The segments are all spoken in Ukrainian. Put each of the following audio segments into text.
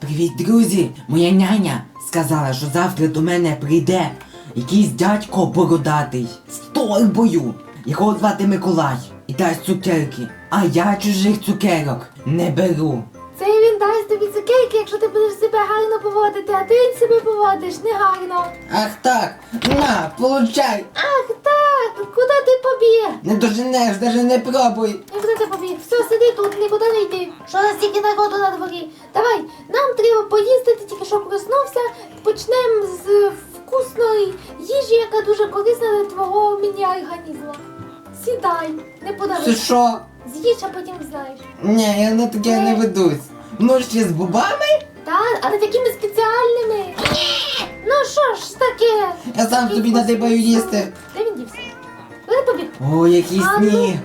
Привіт, друзі! Моя няня сказала, що завтра до мене прийде якийсь дядько бородатий з торбою, якого звати Миколай, і дасть цукерки. А я чужих цукерок не беру. Це він дасть тобі цукерки, якщо ти будеш себе гарно поводити, а ти себе поводиш негарно. Ах так, на, получай! Ах так, куди ти побіг? Не доженеш, даже не пробуй. І куди ти побіг? Все, сиди тут, нікуди не йди. Що нас тільки народу на дворі? Давай, нам треба поїсти, ти тільки що проснувся. Почнемо з вкусної їжі, яка дуже корисна для твого міні-організму. Сідай, не Це що? З'їж, а потім знаєш. Ні, я на таке не ведусь. Ну ще з бубами? Та, але такими спеціальними. Ну що ж таке? Я сам собі надибаю їсти. Де О, які А ну, сні!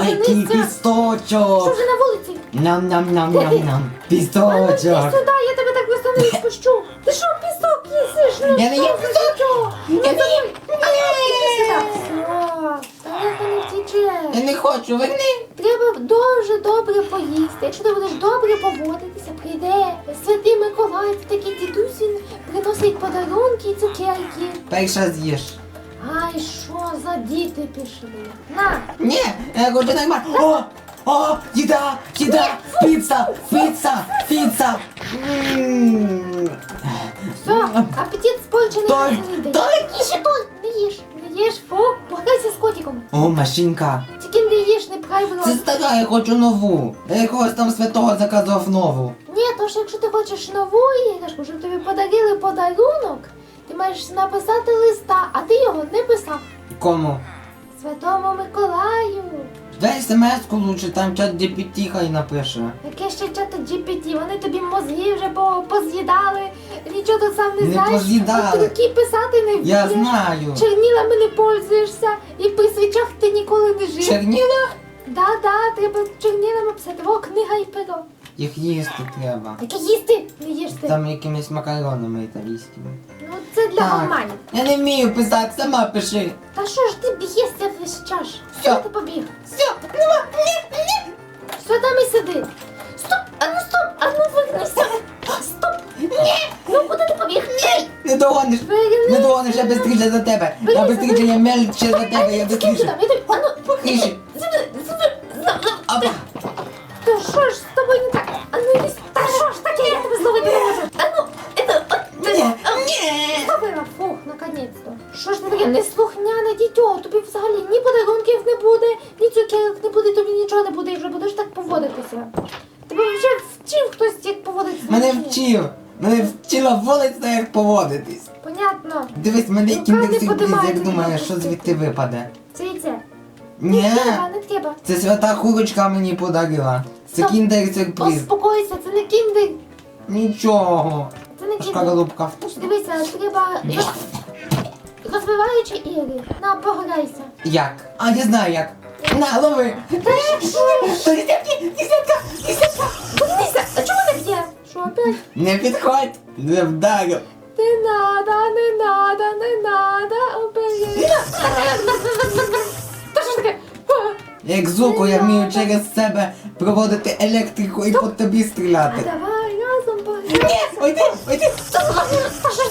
А який повернися. Що пісточок! вже на вулиці? Ням-ням-ням-ням-ням. А ну Пісточок! сюди, я тебе так не відпущу. Ти що, пісок їсиш? Ну, Я не що їм. Ну, Я не їм. А далеко не Я не хочу, верни! Треба дуже добре поїсти. Якщо ти будеш добре поводитися, прийде святий Миколай, такий дідусь, він приносить подарунки і цукерки. Перша з'їж. Ай, що за діти пішли? На, Ні, я хочу нормально. О! О! Їда! Їда! Піца! Піца! Піца! М. все, апетит на цілий день. торт. Їж і торт, не їж, не їж, фу, пограйся з котиком. О, машинка! Тільки не їж, не пхай в рот. Це стара, я хочу нову. Я якогось там святого заказував нову. Ні, то ж якщо ти хочеш нову іграшку, щоб тобі подарили подарунок, ти маєш написати листа, а ти його не писав. Кому? Святому Миколаю. Дай смс-ку лучше, там чат GPT хай напише. Яке ще чата GPT, вони тобі мозги вже по- поз'їдали, нічого тут сам не, Не знаєш. поз'їдали. От руки писати не вмієш. Я знаю. Чернілами не пользуєшся, і при свічах ти ніколи не жив. Черніла? Да, да, треба чернілами писати. О, книга і перо. Їх їсти треба. Яке їсти? Не їж ти. Там якимись макаронами італійськими. Ну це для гурманів. Я не вмію писати, сама пиши. Та що ж ти б'єшся весь час? Що ти побіг? Все, нема, ні, ні. Що там і сиди? Стоп! А ну стоп! А ну вигнися! Стоп! Ні! Ну куди ти побіг? Ні! Не догониш. Не догониш, я бистріше за тебе. Я бистріше, я мельче за тебе, я туди, бистріше. я тобі- А ну, за- за- Опа. Та фух, наконець-то. Що ж таке неслухняне дітьо? Тобі взагалі ні подарунків не буде, ні цукерок не буде, тобі нічого не буде, і вже будеш так поводитися. Тебе вже вчив хтось, як поводитися. Мене вчив. Мене вчила вулиця, як поводитись. Понятно. Дивись, мене Ну, кіндер правда, сюрприз, подимається як думаєш, що звідти випаде. Це. Ні, Не треба, не треба. це свята курочка мені подарила. Це Стоп. кіндер сюрприз. Успокойся, це не кіндер. Нічого. Не кіндер. Шкаралупка вкусна. Дивися, треба роз... розвиваючи ігри. На, пограйся. Як? А я знаю як. На, лови. Десятка, десятка. Подивися, а чому не б'є? Що опять? Не підходь. Не вдарив. Не надо, не надо, не надо, обери. Та що таке? Як звуку я вмію через себе проводити електрику і по тобі А стріляти. давай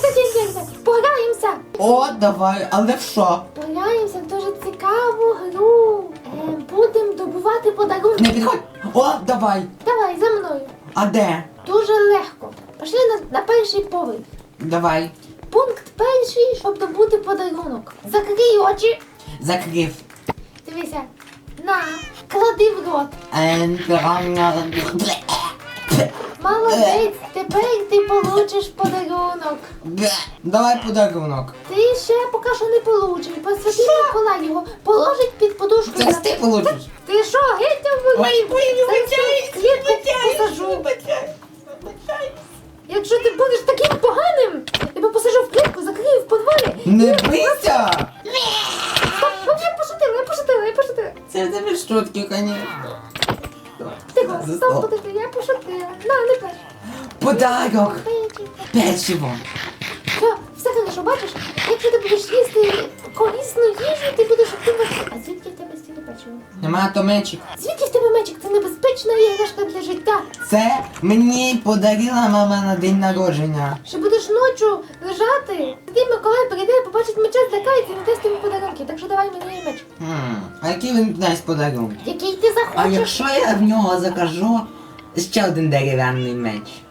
таке діється? Пограємося. О, давай, але в що? Пограємося в дуже цікаву гру. Е, Будемо добувати подарунки. Не підходь. О, давай. Давай за мною. А де? Дуже легко. Пішли на, на перший поверх. Давай. Пункт перший, щоб добути подарунок. Закрий очі. Закрив. Дивися. На, клади в рот. Молодець, тепер ти получиш подарунок. Давай подарунок. Ти ще поки що не получиш, бо святий Миколай його положить під подушку. Це ж ти получиш. Ти що, геть Ой, ой, не вибачай. Якщо ти будеш таким поганим, я тебе посажу в клітку, закрию в подвалі. Не бийся! Ну, я пошутила, я пошутила, я пошутила. Це тебе шутки, конечно. Тихо, стоп, подожди, я пошутила. Подарок! Печиво! Все, все хорошо, бачиш? Якщо ти будеш їсти корисну їжу, ти будеш отримати. А звідки в тебе стільки бачив. Нема то мечик. Звідки в тебе мечик? Це небезпечна іграшка для життя. Це мені подарила мама на день народження. Що будеш ночі лежати, тоді Миколай прийде, побачить меча, злякається і не дасть тобі подарунки. Так що давай мені меч. Хм, а який він дасть подарунок? Який ти А якщо я в нього закажу ще один дерев'яний меч?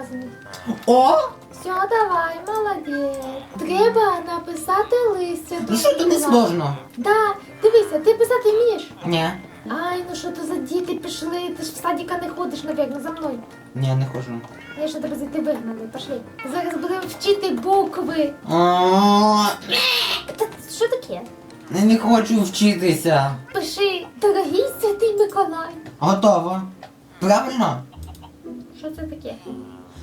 Алмазний? О! Все, давай, молодець. Треба написати листя. Ну що то не сложно? Да, дивися, ти писати вмієш? Ні. Ай, ну що то за діти пішли? Ти ж в садіка не ходиш, навірно, за мною. Ні, не хожу. Я ще тебе звідти вигнали, пошли. Зараз будемо вчити букви. О, Та що таке? я не хочу вчитися. Пиши, дорогий святий Миколай. Готово. Правильно? Що це таке?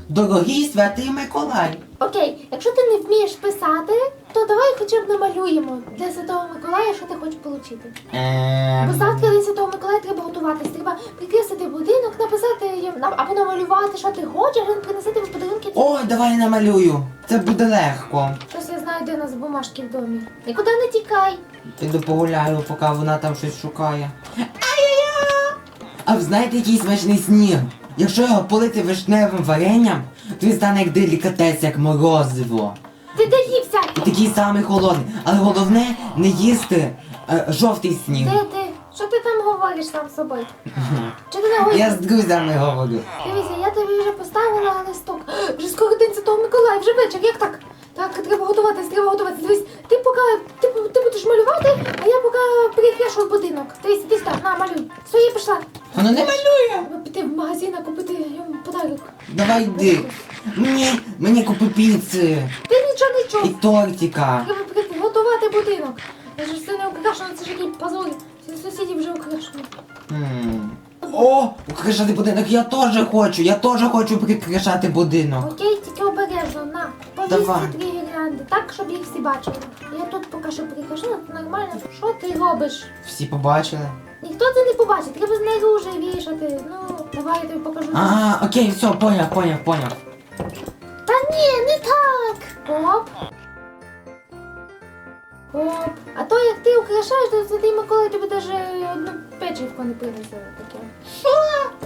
Дорогий святий Миколай. Окей, якщо ти не вмієш писати, то давай хоча б намалюємо для Святого Миколая, що ти хочеш отримати. Бо Ем... завтра до Святого Миколая треба готуватись, треба прикрасити будинок, написати їм нам- або намалювати, що ти хочеш, а він принесе тобі подарунки. Ой, давай намалюю. Це буде легко. Щось я знаю, де у нас бумажки в домі. Нікуди не тікай. Піду погуляю, поки вона там щось шукає. Ай-яй-яй! А ви знаєте, який смачний сніг? Якщо його полити вишневим варенням, то він стане як делікатес, як морозиво. Ти доївся! І такий самий холодний. Але головне не їсти е, жовтий сніг. Де ти? Що ти там говориш сам з собою? Чи ти не Я з друзями говорю. Дивися, я тобі вже поставила листок. Вже скоро день Святого Миколая, вже вечір, як так? Так, треба готуватись, треба готуватись. Дивись, ти поки ти, ти будеш малювати, а я поки прикрашу будинок. Дивись, іди сюди, на, малюй. Я пішла. Воно не малює. Треба піти в магазин, а купити йому подарок. Давай йди. Ні, мені купи піци Ти нічого і нічого. тортика. Треба прийти будинок. Я ж все не украшено, це ж який позор. Всі сусіді вже украшені. М. О, украшати будинок я теж хочу. Я теж хочу прикрашати будинок. Окей, тільки обережно, на. Давай. Повісти три гірлянди, так, щоб їх всі бачили. Я тут поки що прихожу, нормально. Що ти робиш? Всі побачили? Ніхто це не побачить, треба знаружи вішати. Ну, давай я тобі покажу. А, окей, все, поняв, поняв, поняв. Та ні, не так. Оп. Оп. А то як ти украшаєш, то святий Микола тобі навіть одну печивку не принесе таке. Що?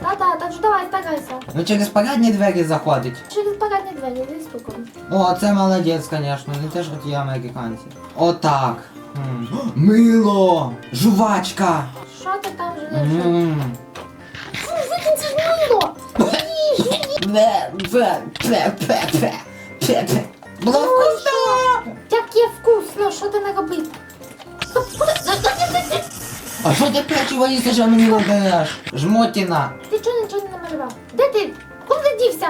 Та-та, так що давай, старайся. Ну через парадні двері заходить. Через парадні двері, зі стуком. О, це молодець, звісно, не те ж от є американці. Отак. М. Мило! Жувачка! Що ти там живеш? М. Фу, викинь це ж мило! Ні, ні. Бе, бе. Було вкусно! Яке вкусно, що ти наробив? А що ти печиво їсти, що мені не даєш? Жмотіна. Ти чого нічого не намалював? Де ти? Куди дівся?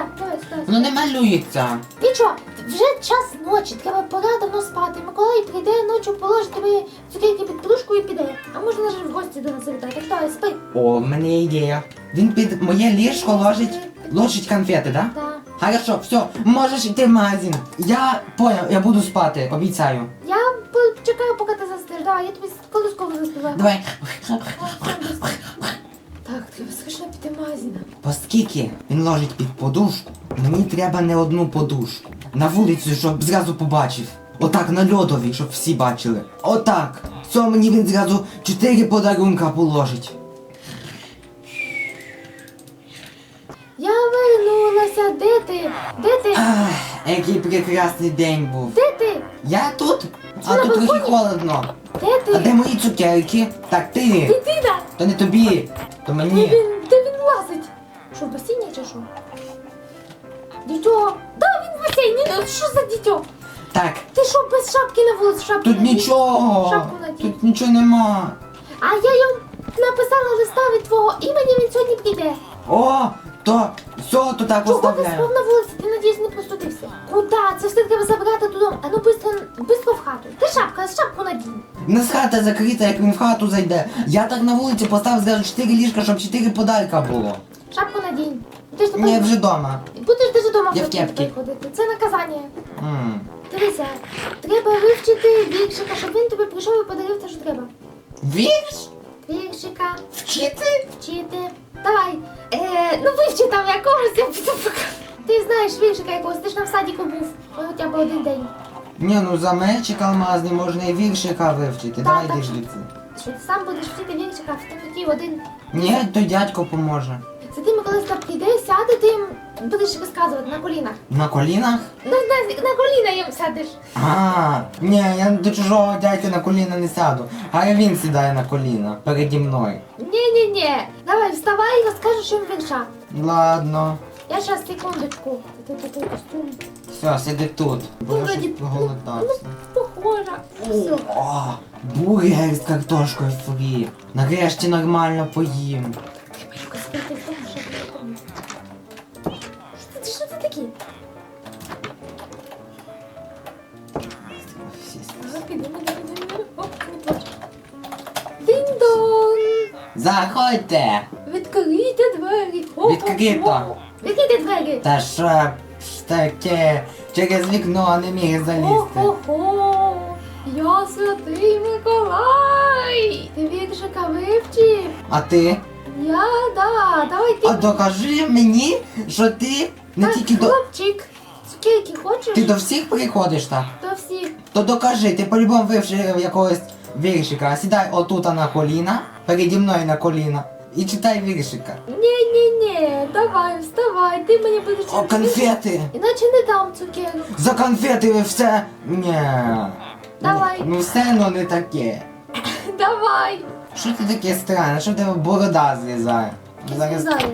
Воно не малюється. Ти що? Вже час ночі, треба пора давно спати. Миколай прийде ночі, положить тобі цукерки під подушку і піде. А може навіть в гості до нас завітати. Давай, спи. О, в мене є ідея. Він під моє ліжко ложить, ложить конфети, да? Да. Хорошо, все, можеш йти в магазин. Я понял, я буду спати, обіцяю. Я чекаю, поки ти заснеш. Давай, я тобі колисково заспіваю. Давай. Так, треба срочно піти в магазин. Оскільки він ложить під подушку, мені треба не одну подушку. На вулицю, щоб зразу побачив. Отак на льодові, щоб всі бачили. Отак. Все, мені він зразу чотири подарунка положить. Я вернулася. Де ти? Де ти? Ах, який прекрасний день був. Де ти? Я тут? А на тут трохи балконі? холодно. Де ти? А де мої цукерки? Так ти. Дитина! То не тобі, то Де мені. він, де він лазить? Що, в басейні чи що? Дітьо! Да, ну що за дітьо? Так, Ти що, без шапки на вулиці? Шапки тут надій? нічого. Шапку надій. Тут нічого нема. А я йому написала листа від твого імені, він сьогодні прийде. О, то все, то так Чого ти оставляю. спав на вулиці? Ти надіюсь не простудився? Куда? Це все треба забрати додому. А ну бистро, бистро в хату. Ти шапка, шапку надій. У нас хата закрита, як він в хату зайде. Я так на вулиці поставив зразу 4 ліжка, щоб 4 подарка було. Шапку надій. Ти ж Ні, вже дома. будеш даже дома Я в кепці. ходити. Це наказання. М. Дивися, треба вивчити віршика, щоб він тобі прийшов і подарив те, що треба. Вірш? Віршика, Вчити? вчити. Давай. Е, ну вивчи там якогось, я поки. Ти знаєш віршика якогось, ти ж на в садіку був. Ну, хоча б один день. Ні, ну за мечик алмазний можна і віршика вивчити. Давай так. йди звідси. що ти сам будеш вчити віршика, в такий один. Ні, то дядько поможе. Святий Миколай сюди прийде, сяде, ти їм будеш розказувати на колінах. На колінах? На, на, на коліна їм сядеш. А, ні, я до чужого дядька на коліна не сяду. А він сідає на коліна переді мною. Ні-ні-ні. Давай, вставай і розкажеш їм вірша. Ладно. Я щас секундочку. Все, сиди тут. Бо я Ну, щось раді- проголодався. Похожа. Все. О, бургер з картошкою фрі. Нарешті нормально поїм. Заходьте! Відкрийте двері. Відкрито. Відкрийте двері. Та що ж таке? Через вікно не міг залізти. О-хо-хо! Я святий Миколай! Ти віршика вивчив? А ти? Я, да, давай ти. А докажи мені, що ти не Так, тільки до. хлопчик, цукерки хочеш? Ти до всіх приходиш так? До всіх. То докажи, ти по-любому вивчив якогось віршика. Сідай отут на коліна, переді мною на коліна. І читай віршика. Ні-ні-ні, давай, вставай, ти мені будеш... О, конфети! Іначе не дам цукерок. За конфети ви все. Ні. Давай. Ну все ну не таке. Давай. Що це таке странне? Що в тебе борода злізає? Знаю.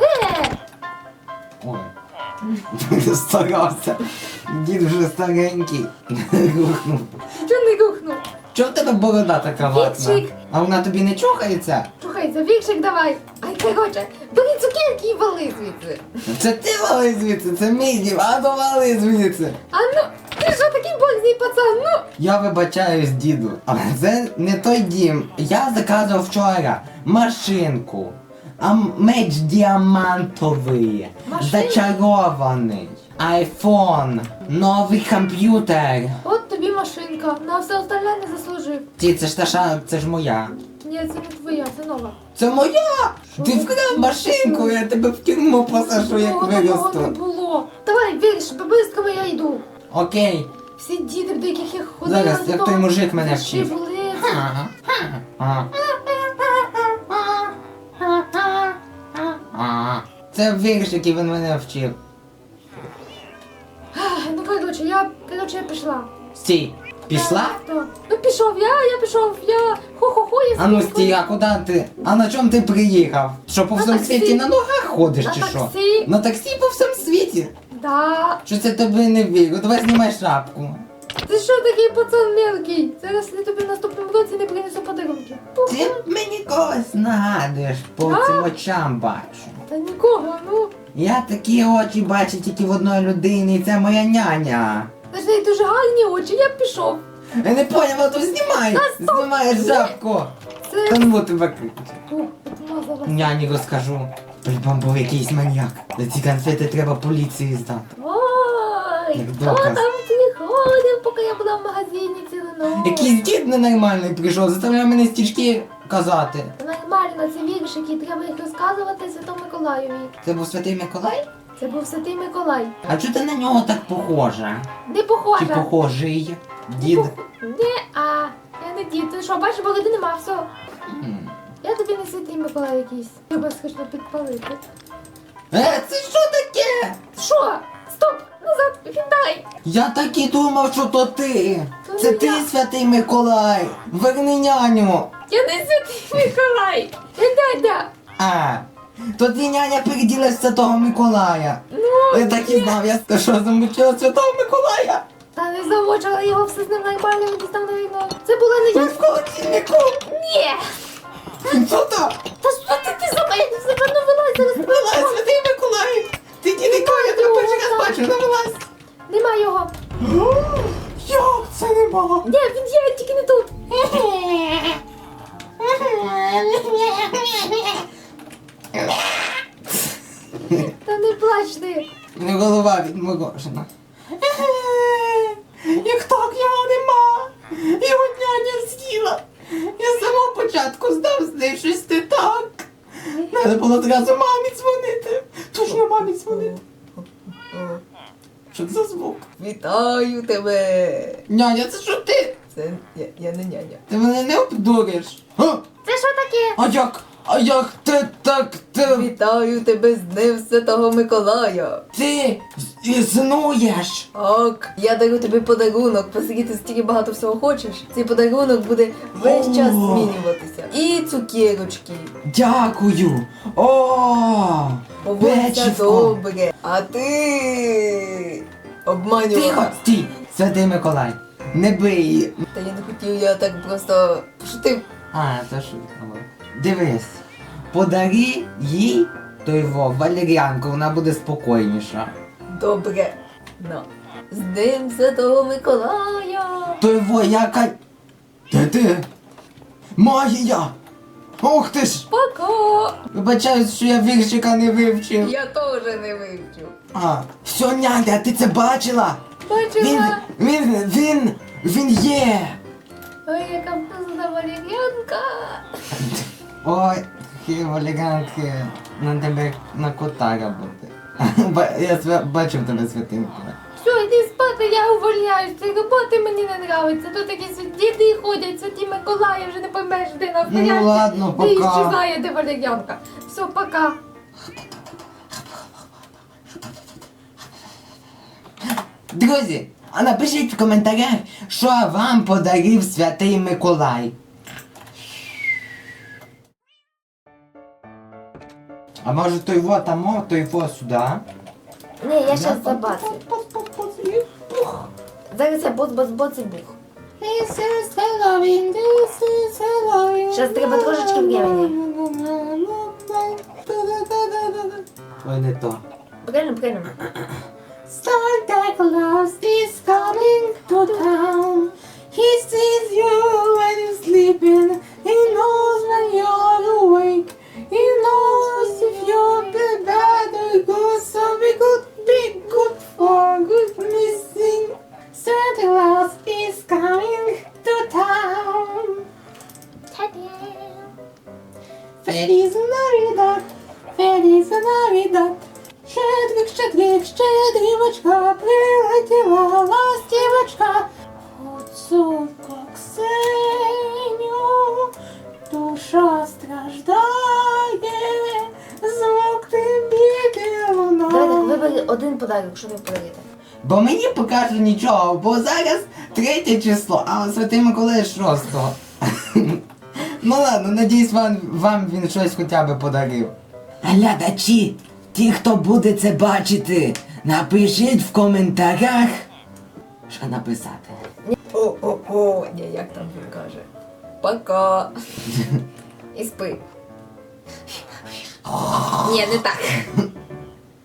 Е, Ой. Старався. Дід вже старенький. Рухнув. що не рухнув? Чого в тебе борода така ватна? А вона тобі не чухається? Чухай, за віршик давай. Ай, короче, бери цукерки і вали звідси. Це ти вали звідси, це мій дім, а то вали звідси. А ну, ти що такий борзий пацан, ну. Я вибачаюсь, діду, але це не той дім. Я заказував вчора машинку. А меч діамантовий, Машинку? зачарований, айфон, новий комп'ютер. От тобі машинка, на все остальне не заслужив. Ті, це ж та ша, це ж моя. Ні, це не твоя, це нова. Це моя! Що Ти вкрав машинку, я тебе в тюрму посажу, як Такого такого не виросту. було. Давай, вірш, бабисками я йду. Окей. Всі діти, до яких я ходила. Зараз, як той мужик мене вчив. Ага. Ага. Ага. Це вірш, який він мене вчив. Коротше, я пішла. Стій, пішла? То. Ну, пішов я, я пішов, я хо-хо-хо, я А ну стій, а куди ти? А на чому ти приїхав? Що по На всьому таксі. світі на ногах ходиш На чи що? таксі. На таксі по всьому світі? Да. Що це тобі не вірю? Давай знімай шапку. Ти що такий пацан мелкий? Зараз я тобі в наступному році не принесу подарунки. Ти мені когось нагадуєш, по А? цим очам бачу. Та нікого, ну. Я такі очі бачу тільки в одної людини, і це моя няня. Та неї дуже гарні очі, я б пішов. Я не поняв, а то знімай! Знімай шапку! Це. Та ну тебе кричу. Підмазала. Няні розкажу. Прибам був якийсь маньяк. За ці конфети треба поліції здати. Ой, Як хто доказ. там приходив, поки я була в магазині цілу ніч? Якийсь дід ненормальний прийшов, заставляє мене стічки казати. Нормально, це віршики, треба їх розказувати Святому Миколаєві. Це був святий Миколай? Це був Святий Миколай. А чого ти на нього так похожа? Не похожа. Чи похожий? Дід? Не, а, я не дід. Ти що, бачиш, бороди нема, все. М. Я тобі не святий Миколай якийсь. Тебе схочу підпалити. Е, це що таке? Що? Стоп! Назад, віддай! Я так і думав, що то ти. То Це не ти, я. святий Миколай. Верни няню. Я не святий Миколай! Дядя! А, то ти няня переділась Святого Миколая. Ну, Я так і знав, я скажу, що замучила Святого Миколая. та не замочила його все з ним нормально, він дістав на війну. Це була не Він я. в холодильнику. Ні! Що то? Та що ти, ти за мене себе не вилазь зараз? Вилазь, святий Миколай. Ти дідико, я тебе перший раз бачу, не вилазь. Нема його. Як це нема? Ні, він є, тільки не тут. Та не плач ти. Мене голова відморожена. Як так його нема? Його няня з'їла. Я з самого початку знав з нею щось не так. Треба було одразу мамі дзвонити. Точно мамі дзвонити. Що це за звук? Вітаю тебе! Няня, це що ти? Це я, я не няня. Ти мене не обдуриш. Це що таке? а як? А як ти так ти? Вітаю тебе з Днем Святого Миколая! Ти існуєш? Ок, я дарю тобі подарунок, оскільки ти стільки багато всього хочеш. Цей подарунок буде весь час змінюватися. І цукерочки. Дякую. О! Поводься добре. А ти. Тихо, стій! Святий Миколай, не бий. Та я не хотів, я так просто пошутив. А, це шутка була. Дивись, подари їй той во, валеріанку, вона буде спокійніша. Добре. На. З Днем Святого Миколая! Той во, яка. Де ти? Магія! Ух ти ж! Пока! Вибачаюсь, що я віршика не вивчив. Я теж не вивчу. А, все, няня, ти це бачила? Він, Бачила. він, він, він є. Ой, яка вкусна валер'янка. Ой, такі валеріанки, на тебе на кота роботи. Я бачив тебе. Миколай. Все, йди спати, я увольняюсь. Ці роботи мені не нравиться. Тут якісь діди ходять, святі Миколаї, вже не поймеш, де Ну настоящий. ладно, пока. іщезає, де валер'янка. Все, пока. Друзі, а напишіть в коментарях, що вам подарив святий Миколай. А може той во там, о, той во сюди? Ні, я щас забацю. Зараз я боц-боц-боц і бух. Щас треба трошечки времени. Ой, не то. Правильно, правильно. Santa Claus is coming to town. He sees you when you're sleeping. Один подарок, що ви подарите. Бо мені покажуть нічого, бо зараз третє число, а святий Миколай шостого. ну ладно, надіюсь, вам, вам він щось хоча б подарив. Глядачі, ті, хто буде це бачити, напишіть в коментарях, що написати. О-о-о, ні, як там він каже. Пока. І спи. Ні, не так.